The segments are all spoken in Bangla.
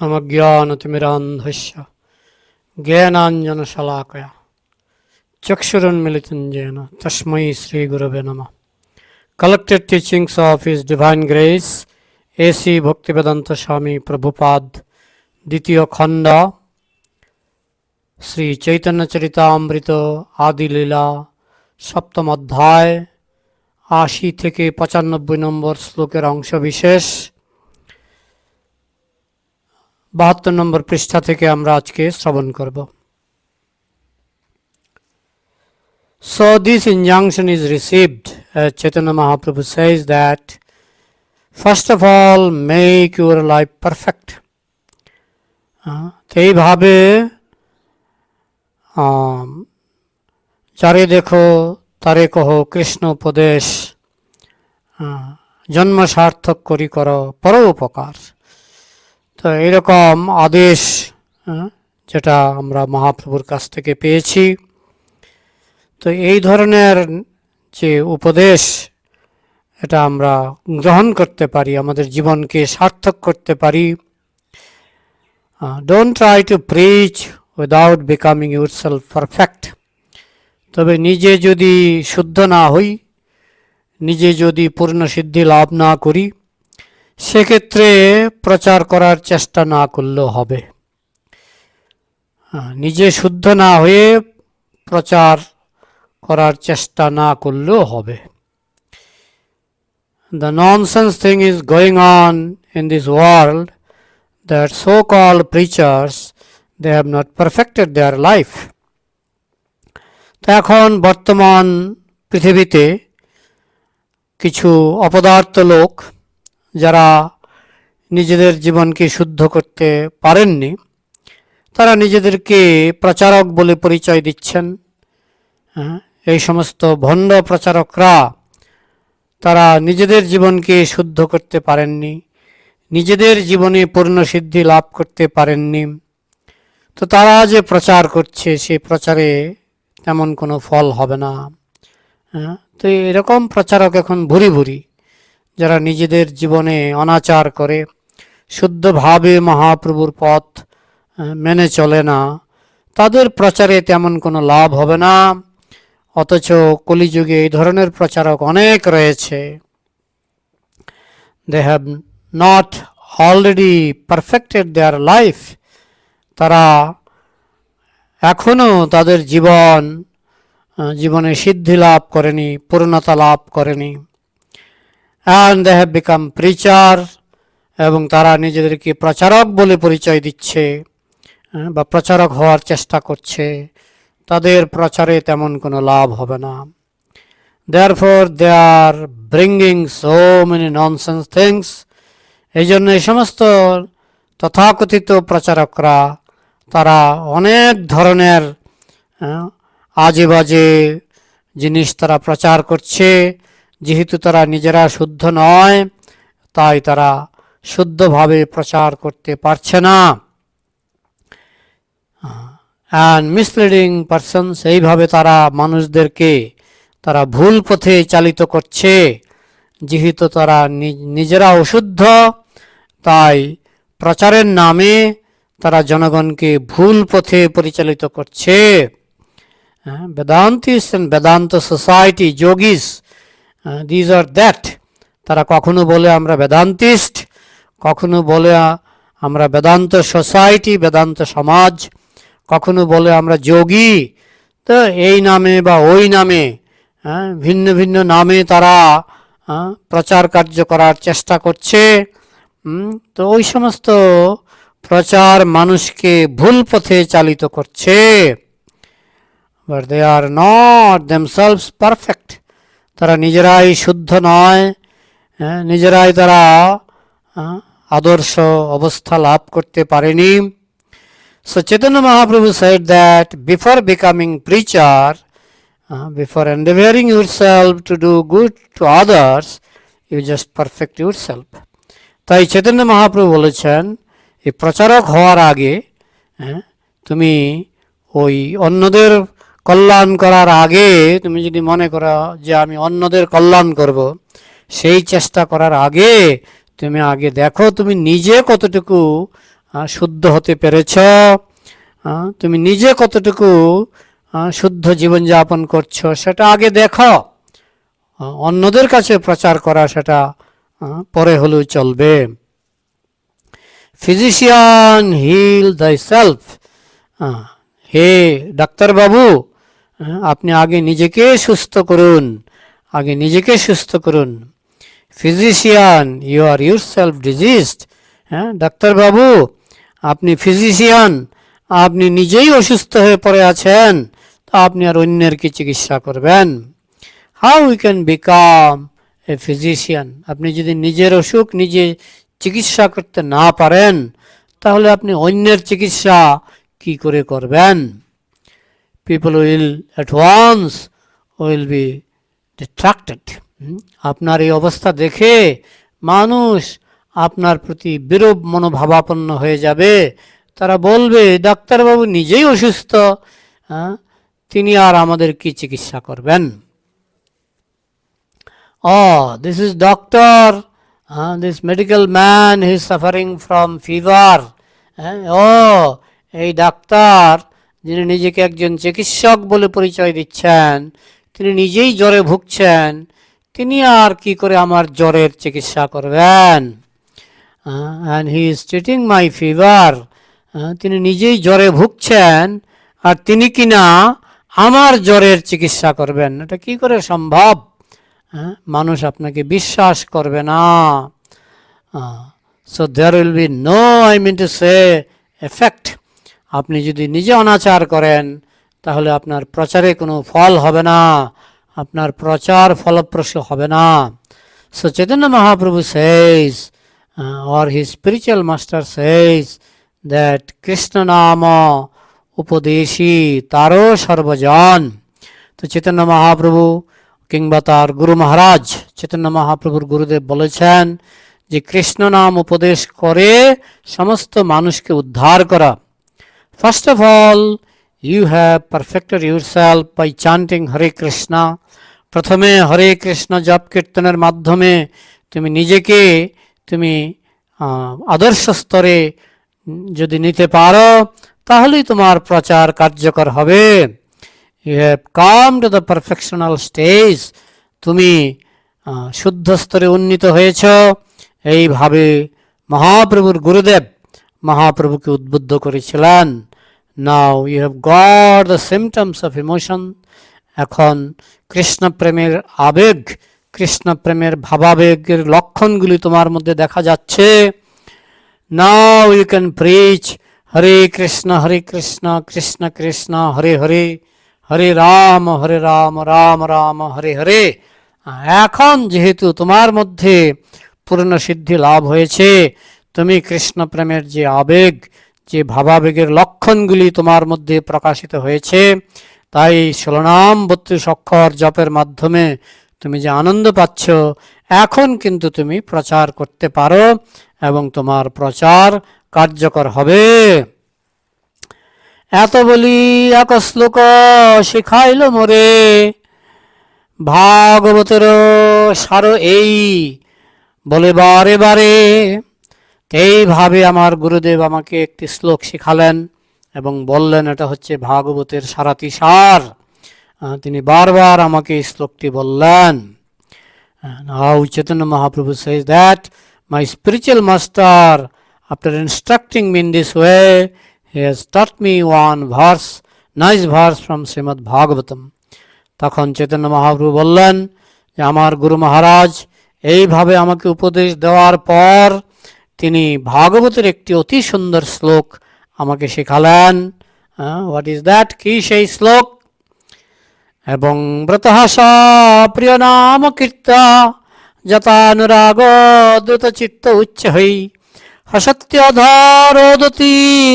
अमज्ञानतिमिरान्धस्य ज्ञानाञ्जनशलाकया चक्षुरुन्मिलितं येन तस्मै श्रीगुरवे नमः Collected teachings of His Divine Grace A.C. Bhaktivedanta Swami Prabhupada দ্বিতীয় খণ্ড শ্রী চৈতন্য চরিতামৃত আদি লীলা সপ্তম অধ্যায় আশি থেকে পঁচানব্বই নম্বর শ্লোকের অংশ বিশেষ বাহাত্তর নম্বর পৃষ্ঠা থেকে আমরা আজকে শ্রবণ করব। So this injunction is received Chaitanya Mahaprabhu says that first of all make your life perfect তো এইভাবে চারে দেখো, তারে কহ, কৃষ্ণ উপদেশ জন্ম সার্থক করি কর পর উপকার তো এরকম আদেশ আহ, যেটা আমরা মহাপ্রভুর কাছ থেকে পেয়েছি। তো এই ধরনের যে উপদেশ এটা আমরা গ্রহণ করতে পারি আমাদের জীবনকে সার্থক করতে পারি। Don't try to preach without becoming yourself perfect তবে নিজে যদি শুদ্ধ না হই নিজে যদি পূর্ণ সিদ্ধি লাভ না করি সেক্ষেত্রে প্রচার করার চেষ্টা না করলেও হবে নিজে শুদ্ধ না হয়ে প্রচার করার চেষ্টা না করলেও হবে The nonsense thing is going on in this world that so called preachers they have not perfected their life. তো এখন বর্তমান পৃথিবীতে কিছু অপদার্থ লোক যারা নিজেদের জীবনকে শুদ্ধ করতে পারেননি তারা নিজেদেরকে প্রচারক বলে পরিচয় দিচ্ছেন। হ্যাঁ, এই সমস্ত ভণ্ড প্রচারকরা তারা নিজেদের জীবনকে শুদ্ধ করতে পারেননি নিজেদের জীবনে পূর্ণ সিদ্ধি লাভ করতে পারেননি। তো তারা যে প্রচার করছে সেই প্রচারে তেমন কোনো ফল হবে না। হ্যাঁ, তো এরকম প্রচারক এখন ভুরি ভুরি। যারা নিজেদের জীবনে অনাচার করে, শুদ্ধভাবে মহাপ্রভুর পথ মেনে চলে না, তাদের প্রচারে তেমন কোনো লাভ হবে না। অথচ কলিযুগে এই ধরনের প্রচারক অনেক রয়েছে। They have not already perfected their life তারা এখনও তাদের জীবন জীবনে সিদ্ধি লাভ করেনি, পূর্ণতা লাভ করেনি। And they have become preacher এবং তারা নিজেদেরকে প্রচারক বলে পরিচয় দিচ্ছে বা প্রচারক হওয়ার চেষ্টা করছে। তাদের প্রচারে তেমন কোনো লাভ হবে না। Therefore they are bringing so many nonsense things এই জন্য এই সমস্ত তথাকথিত প্রচারকরা, তারা অনেক ধরনের আজে বাজে জিনিস তারা প্রচার করছে। যেহেতু তারা নিজেরা শুদ্ধ নয়, তাই তারা শুদ্ধভাবে প্রচার করতে পারছে না। অ্যান্ড মিসলিডিং পারসনস এইভাবে তারা মানুষদেরকে তারা ভুল পথে চালিত করছে। যেহেতু তারা নিজেরা অশুদ্ধ তাই প্রচারের নামে তারা জনগণকে ভুল পথে পরিচালিত করছে। Vedantists and Vedanta society yogis these are that তারা কখনো বলে আমরা বেদান্তিস্ট, কখনো বলে আমরা বেদান্ত সোসাইটি, বেদান্ত সমাজ, কখনো বলে আমরা যোগী। তো এই নামে বা ওই নামে ভিন্ন ভিন্ন নামে তারা প্রচার কার্য করার চেষ্টা করছে। তো ওই সমস্ত প্রচার মানুষকে ভুল পথে চালিত করছে। But they are not themselves perfect তারা নিজেরাই শুদ্ধ নয় হ্যাঁ, নিজেরাই তারা আদর্শ অবস্থা লাভ করতে পারেনি। So Chaitanya Mahaprabhu said that before becoming preacher before endeavouring yourself to do good to others you just perfect yourself তাই চেতন্য মহাপ্রভু বলেছেন, এই প্রচারক হওয়ার আগে হ্যাঁ তুমি ওই অন্যদের কল্যাণ করার আগে তুমি যদি মনে করো যে আমি অন্যদের কল্যাণ করব, সেই চেষ্টা করার আগে তুমি আগে দেখো তুমি নিজে কতটুকু শুদ্ধ হতে পেরেছ। তুমি নিজে কতটুকু শুদ্ধ জীবনযাপন করছ সেটা আগে দেখো। অন্যদের কাছে প্রচার করা সেটা পরে হলেও চলবে। ফিজিশিয়ান হিল দাই সেলফ হে ডাক্তারবাবু আপনি আগে নিজেকে সুস্থ করুন। আগে নিজেকে সুস্থ করুন। Physician you are yourself diseased হ্যাঁ ডাক্তারবাবু, আপনি ফিজিশিয়ান আপনি নিজেই অসুস্থ হয়ে পড়ে আছেন, তা আপনি আর অন্যের কি চিকিৎসা করবেন? How we can become a physician আপনি যদি নিজের অসুখ নিজে চিকিৎসা করতে না পারেন, তাহলে আপনি অন্যের চিকিৎসা কি করে করবেন? People will at once will be distracted আপনার এই অবস্থা দেখে মানুষ আপনার প্রতি বিরূপ মনোভাবাপন্ন হয়ে যাবে। তারা বলবে ডাক্তারবাবু নিজেই অসুস্থ। হ্যাঁ, তিনি আর আমাদের কি চিকিৎসা করবেন? is doctor. Uh, this medical man he is suffering from fever. হ্যাঁ, ও এই ডাক্তার যিনি নিজেকে একজন চিকিৎসক বলে পরিচয় দিচ্ছেন, তিনি নিজেই জ্বরে ভুগছেন, তিনি আর কি করে আমার জ্বরের চিকিৎসা করবেন? And he is treating my fever তিনি নিজেই জ্বরে ভুগছেন, আর তিনি কিনা আমার জ্বরের চিকিৎসা করবেন। এটা কি করে সম্ভব? মানুষ আপনাকে বিশ্বাস করবে না। So there will be no I mean to say effect আপনি যদি নিজে অনাচার করেন, তাহলে আপনার প্রচারে কোনো ফল হবে না। আপনার প্রচার ফলপ্রসূ হবে না। So Chaitanya Mahaprabhu says or his spiritual master says that Krishna নাম উপদেশী তারও সর্বজন তো চৈতন্য মহাপ্রভু কিংবা তার গুরু মহারাজ চৈতন্য মহাপ্রভুর গুরুদেব বলেছেন যে কৃষ্ণ নাম উপদেশ করে সমস্ত মানুষকে উদ্ধার করা of all you have perfected yourself by chanting Hare Krishna প্রথমে হরে কৃষ্ণ জপ কীর্তনের মাধ্যমে তুমি নিজেকে, তুমি আদর্শ স্তরে যদি নিতে পারো, তাহলেই তোমার প্রচার কার্যকর হবে। You have come to the perfectional stage তুমি শুদ্ধ স্তরে উন্নীত হয়েছ। এইভাবে মহাপ্রভুর গুরুদেব মহাপ্রভুকে উদ্বুদ্ধ করেছিলেন। Now you have got the symptoms of emotion এখন কৃষ্ণপ্রেমের আবেগ, কৃষ্ণপ্রেমের ভাবাবেগের লক্ষণগুলি তোমার মধ্যে দেখা যাচ্ছে। Now you can preach Hare Krishna Hare Krishna Krishna Krishna, Hare Hare Hare Rama Hare Rama Rama Rama, Hare Hare. এখন যেহেতু তোমার মধ্যে পূর্ণ সিদ্ধি লাভ হয়েছে তুমি কৃষ্ণ প্রেমের যে আবেগ, যে ভাবাবেগের লক্ষণগুলি তোমার মধ্যে প্রকাশিত হয়েছে, তাই ষোলনাম বত্রিশ অক্ষর জপের মাধ্যমে তুমি যে আনন্দ পাচ্ছ, এখন কিন্তু তুমি প্রচার করতে পারো এবং তোমার প্রচার কার্যকর হবে। এত বলি এক শ্লোক শিখাইল মোরে ভাগবতের সার এই, বলে বারে বারে এইভাবে আমার গুরুদেব আমাকে একটি শ্লোক শিখালেন এবং বললেন, এটা হচ্ছে ভাগবতের সারাতি সার। তিনি বারবার আমাকে এই শ্লোকটি বললেন। Chaitanya Mahaprabhu says that my spiritual master after instructing mean this way he one verse nice verse from Srimad Bhagavatam তখন চৈতন্য মহাপ্রভু বললেন, যে আমার গুরু মহারাজ, এইভাবে আমাকে উপদেশ দেওয়ার পর তিনি ভাগবতের একটি অতি সুন্দর শ্লোক আমাকে শেখালেন। হোয়াট ইজ দ্যাট কি সেই শ্লোক? এবং ব্রতহাসা, প্রিয় নাম কীর্তা যতানুরাগ দ্রুত চিত্ত উচ্চ হই। হসত্যধরোদতি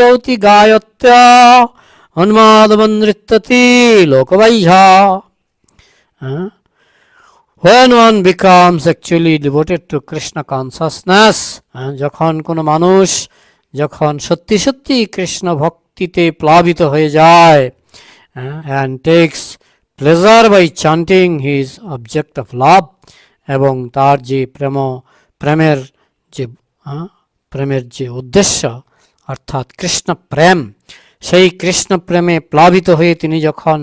রৌতি গায়ত্য উন্মাদমনৃত্যতি লোকবাহ্যা when one becomes actually devoted to Krishna consciousness যখন কোনো মানুষ যখন সত্যি সত্যি কৃষ্ণ ভক্তিতে প্লাবিত হয়ে যায় and takes pleasure by chanting his object of love এবং তার যে প্রেম, প্রেমের যে প্রেমের যে উদ্দেশ্য, অর্থাৎ কৃষ্ণ প্রেম, সেই কৃষ্ণ প্রেমে প্লাবিত হয়ে তিনি যখন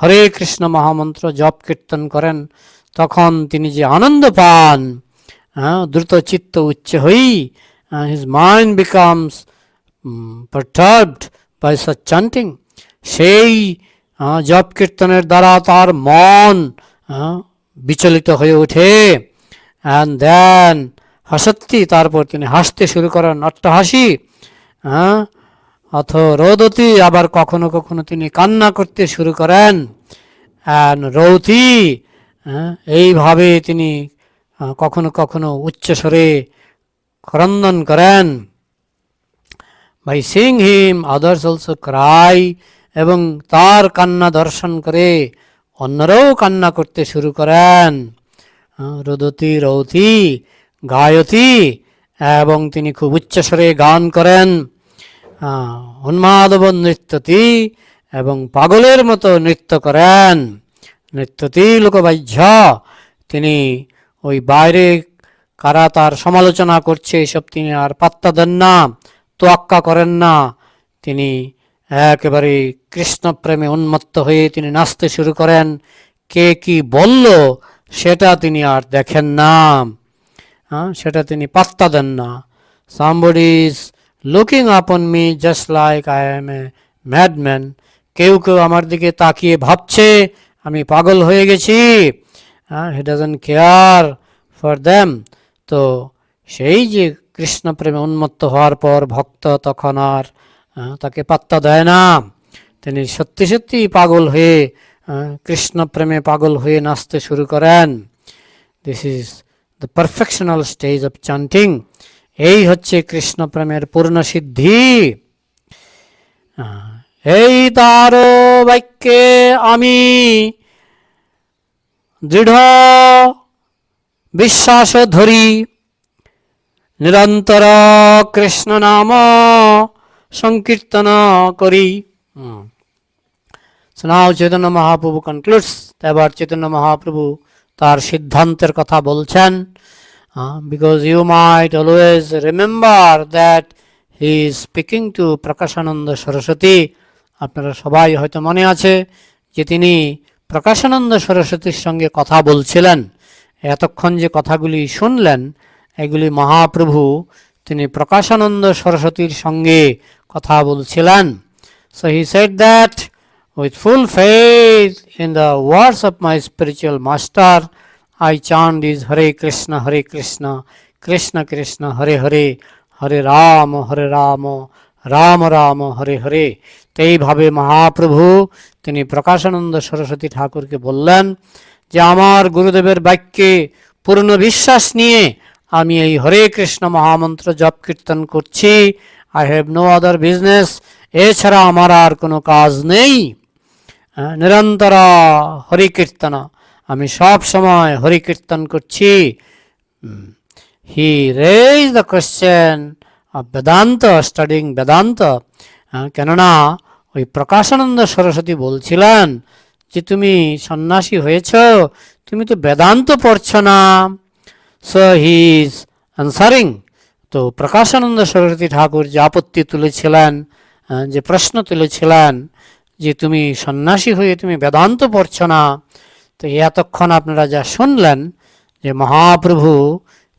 হরে কৃষ্ণ মহামন্ত্র জপ কীর্তন করেন তখন তিনি যে আনন্দ পান হ্যাঁ, দ্রুত চিত্ত উচ্চ হই his mind becomes perturbed by such chanting সেই জপ কীর্তনের দ্বারা তার মন বিচলিত হয়ে ওঠে। অ্যান্ড দেন হাসত্তি তারপর তিনি হাসতে শুরু করেন অট্টহাসি হ্যাঁ অথ রৌদতি আবার কখনো কখনো তিনি কান্না করতে শুরু করেন। অ্যান্ড রৌতি হ্যাঁ, এইভাবে তিনি কখনো কখনো উচ্চস্বরে ক্রন্দন করেন। By seeing him others also cry এবং তার কান্না দর্শন করে অন্যরাও কান্না করতে শুরু করেন। রোদতি রৌতি গায়তি এবং তিনি খুব উচ্চস্বরে গান করেন। উন্মাদব নৃত্যতি এবং পাগলের মতো নৃত্য করেন। নৃত্যতি লোকবাহ্য। তিনি ওই বাইরে কারা তার সমালোচনা করছে, এসব তিনি আর পাত্তা দেন না, তোয়াক্কা করেন না। তিনি একেবারে কৃষ্ণপ্রেমে উন্মত্ত হয়ে তিনি নাচতে শুরু করেন। কে কি বলল সেটা তিনি আর দেখেন না। হ্যাঁ সেটা তিনি পাত্তা দেন না। Somebody is looking upon me just like I am a madman কেউ কেউ আমার দিকে তাকিয়ে ভাবছে আমি পাগল হয়ে গেছি he doesn't care for them তো সেই যে কৃষ্ণ প্রেমে উন্মত্ত হওয়ার পর ভক্ত তখন আর তাকে পাত্তা দেয় না। তিনি সত্যি সত্যি পাগল হয়ে কৃষ্ণ প্রেমে পাগল হয়ে নাচতে শুরু করেন। This is the perfectional stage of chanting এই হচ্ছে কৃষ্ণ প্রেমের পূর্ণ সিদ্ধি। এই তার বাক্যে আমি। দৃঢ় বিশ্বাস ধরি। নিরন্তর কৃষ্ণ নাম সংকীর্তন করি। now Chaitanya Mahaprabhu concludes এবার চৈতন্য মহাপ্রভু তার সিদ্ধান্তের কথা বলছেন। Because you might always remember that he is speaking to Prakashananda Saraswati আপনারা সবাই হয়তো মনে আছে যে তিনি প্রকাশানন্দ সরস্বতীর সঙ্গে কথা বলছিলেন। এতক্ষণ যে কথাগুলি শুনলেন, এগুলি মহাপ্রভু তিনি প্রকাশানন্দ সরস্বতীর সঙ্গে কথা বলছিলেন। So he said that with full faith in the words of my spiritual master I chant is Hare Krishna Hare Krishna Krishna Krishna Hare Hare Hare Rama Hare Rama Rama Rama Hare Hare তো এইভাবে মহাপ্রভু তিনি প্রকাশানন্দ সরস্বতী ঠাকুরকে বললেন যে আমার গুরুদেবের বাক্যে পূর্ণ বিশ্বাস নিয়ে আমি এই হরে কৃষ্ণ মহামন্ত্র জপ কীর্তন করছি। I have no other business এছাড়া আমার আর কোনো কাজ নেই। নিরন্তর হরি কীর্তন। আমি সব সময় হরি কীর্তন করছি। He raise the question of Vedanta studying Vedanta কেননা ওই প্রকাশানন্দ সরস্বতী বলছিলেন যে তুমি সন্ন্যাসী হয়েছ, তুমি তো বেদান্ত পড়ছ না। সো হি ইজ আনসারিং তো প্রকাশানন্দ সরস্বতী ঠাকুর যে আপত্তি তুলেছিলেন যে প্রশ্ন তুলেছিলেন যে তুমি সন্ন্যাসী হয়ে তুমি বেদান্ত পড়ছ না, তো এতক্ষণ আপনারা যা শুনলেন যে মহাপ্রভু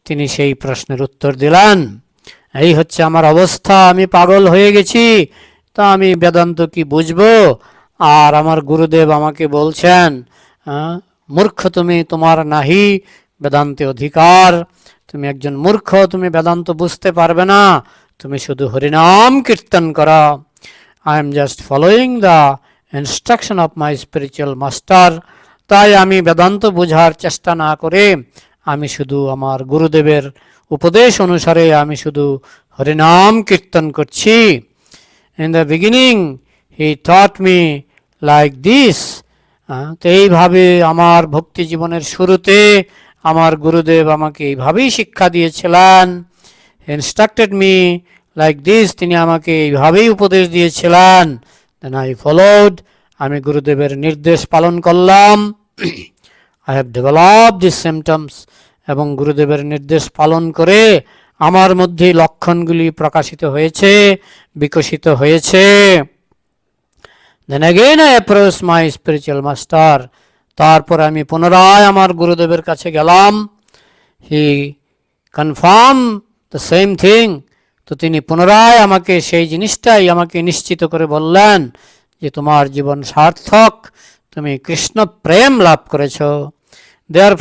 তিনি সেই প্রশ্নের উত্তর দিলেন। এই হচ্ছে আমার অবস্থা, আমি পাগল হয়ে গেছি, তা আমি বেদান্ত কি বুঝব? আর আমার গুরুদেব আমাকে বলছেন মূর্খ তুমি, তোমার নাহি বেদান্তে অধিকার। তুমি একজন মূর্খ, তুমি বেদান্ত বুঝতে পারবে না, তুমি শুধু হরিনাম কীর্তন করো। I am just following the instruction of my spiritual master তাই আমি বেদান্ত বোঝার চেষ্টা না করে, আমি শুধু আমার গুরুদেবের উপদেশ অনুসারে আমি শুধু হরিনাম কীর্তন করছি। In the beginning he taught me like this তো এইভাবে আমার ভক্তি জীবনের শুরুতে আমার গুরুদেব আমাকে এইভাবেই শিক্ষা দিয়েছিলেন ইনস্ট্রাক্টেড মি লাইক দিস তিনি আমাকে এইভাবেই উপদেশ দিয়েছিলেন। দেন আই ফলোড আমি গুরুদেবের নির্দেশ পালন করলাম। I have develop this symptoms এবং গুরুদেবের নির্দেশ পালন করে আমার মধ্যে লক্ষণগুলি প্রকাশিত হয়েছে, বিকশিত হয়েছে। Then again I approach my spiritual master তারপর আমি পুনরায় আমার গুরুদেবের কাছে গেলাম। He confirm the same thing তো তিনি পুনরায় আমাকে সেই জিনিসটাই আমাকে নিশ্চিত করে বললেন যে তোমার জীবন সার্থক, তুমি কৃষ্ণ প্রেম লাভ করেছ।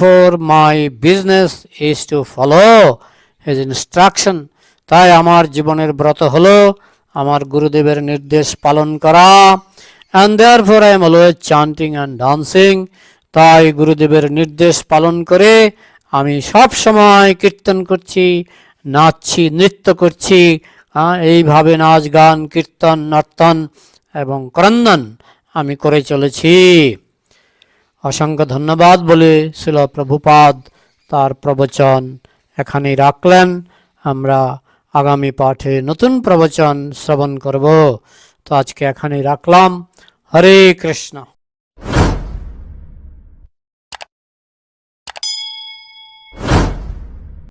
For my business is to follow his instruction তাই আমার জীবনের ব্রত হলো আমার গুরুদেবের নির্দেশ পালন করা। And therefore I am always chanting and dancing তাই গুরুদেবের নির্দেশ পালন করে আমি সব সময় কীর্তন করছি, নাচছি, নৃত্য করছি। এইভাবে নাচ, গান, কীর্তন, নর্তন এবং ক্রন্দন আমি করে চলেছি। অসংখ্য ধন্যবাদ বলে শিল প্রভুপাদ তার প্রবচন এখানেই রাখলেন। আমরা আগামী পাঠে নতুন প্রবচন শ্রবণ করব। তো আজকে এখানেই রাখলাম। হরে কৃষ্ণ।